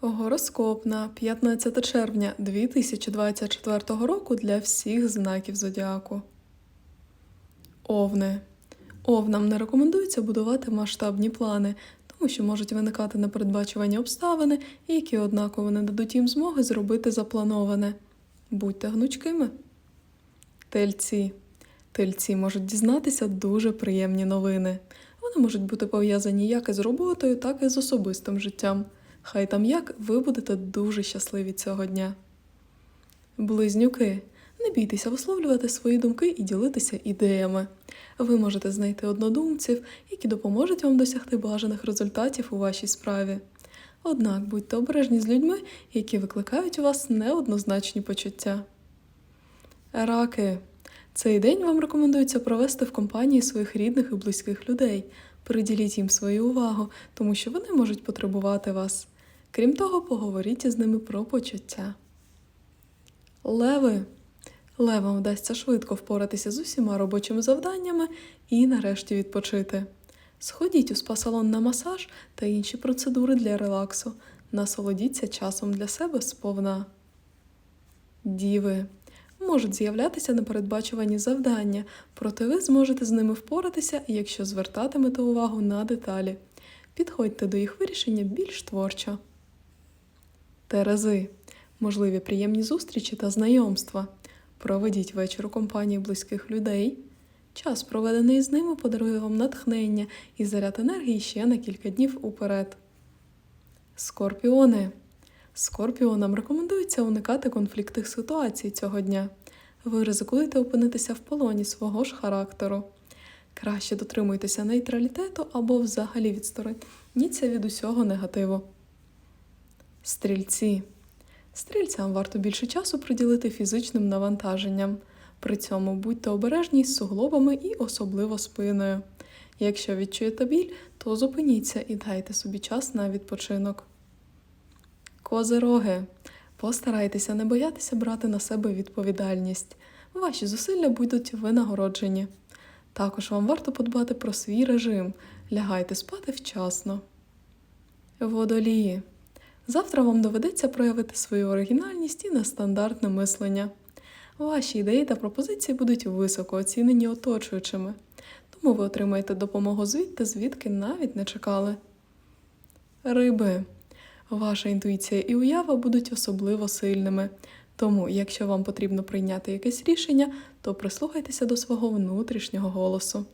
Гороскоп на 15 червня 2024 року для всіх знаків зодіаку. Овни. Овнам не рекомендується будувати масштабні плани, тому що можуть виникати непередбачувані обставини, які однаково не дадуть їм змоги зробити заплановане. Будьте гнучкими. Тельці. Тельці можуть дізнатися дуже приємні новини. Вони можуть бути пов'язані як із роботою, так і з особистим життям. Хай там як, ви будете дуже щасливі цього дня. Близнюки. Не бійтеся висловлювати свої думки і ділитися ідеями. Ви можете знайти однодумців, які допоможуть вам досягти бажаних результатів у вашій справі. Однак будьте обережні з людьми, які викликають у вас неоднозначні почуття. Раки. Цей день вам рекомендується провести в компанії своїх рідних і близьких людей. Приділіть їм свою увагу, тому що вони можуть потребувати вас. Крім того, поговоріть із ними про почуття. Леви. Левам вдасться швидко впоратися з усіма робочими завданнями і нарешті відпочити. Сходіть у спа-салон на масаж та інші процедури для релаксу. Насолодіться часом для себе сповна. Діви. Можуть з'являтися непередбачувані завдання, проте ви зможете з ними впоратися, якщо звертатимете увагу на деталі. Підходьте до їх вирішення більш творчо. Терези. Можливі приємні зустрічі та знайомства. Проведіть вечір у компанії близьких людей. Час, проведений з ними, подарує вам натхнення і заряд енергії ще на кілька днів уперед. Скорпіони. Скорпіонам рекомендується уникати конфліктних ситуацій цього дня. Ви ризикуєте опинитися в полоні свого ж характеру. Краще дотримуйтеся нейтралітету або взагалі відстороніться від усього негативу. Стрільці. Стрільцям варто більше часу приділити фізичним навантаженням. При цьому будьте обережні з суглобами і особливо спиною. Якщо відчуєте біль, то зупиніться і дайте собі час на відпочинок. Козироги. Постарайтеся не боятися брати на себе відповідальність. Ваші зусилля будуть винагороджені. Також вам варто подбати про свій режим. Лягайте спати вчасно. Водолії. Завтра вам доведеться проявити свою оригінальність і нестандартне мислення. Ваші ідеї та пропозиції будуть високо оцінені оточуючими, тому ви отримаєте допомогу звідти, звідки навіть не чекали. Риби. Ваша інтуїція і уява будуть особливо сильними. Тому, якщо вам потрібно прийняти якесь рішення, то прислухайтеся до свого внутрішнього голосу.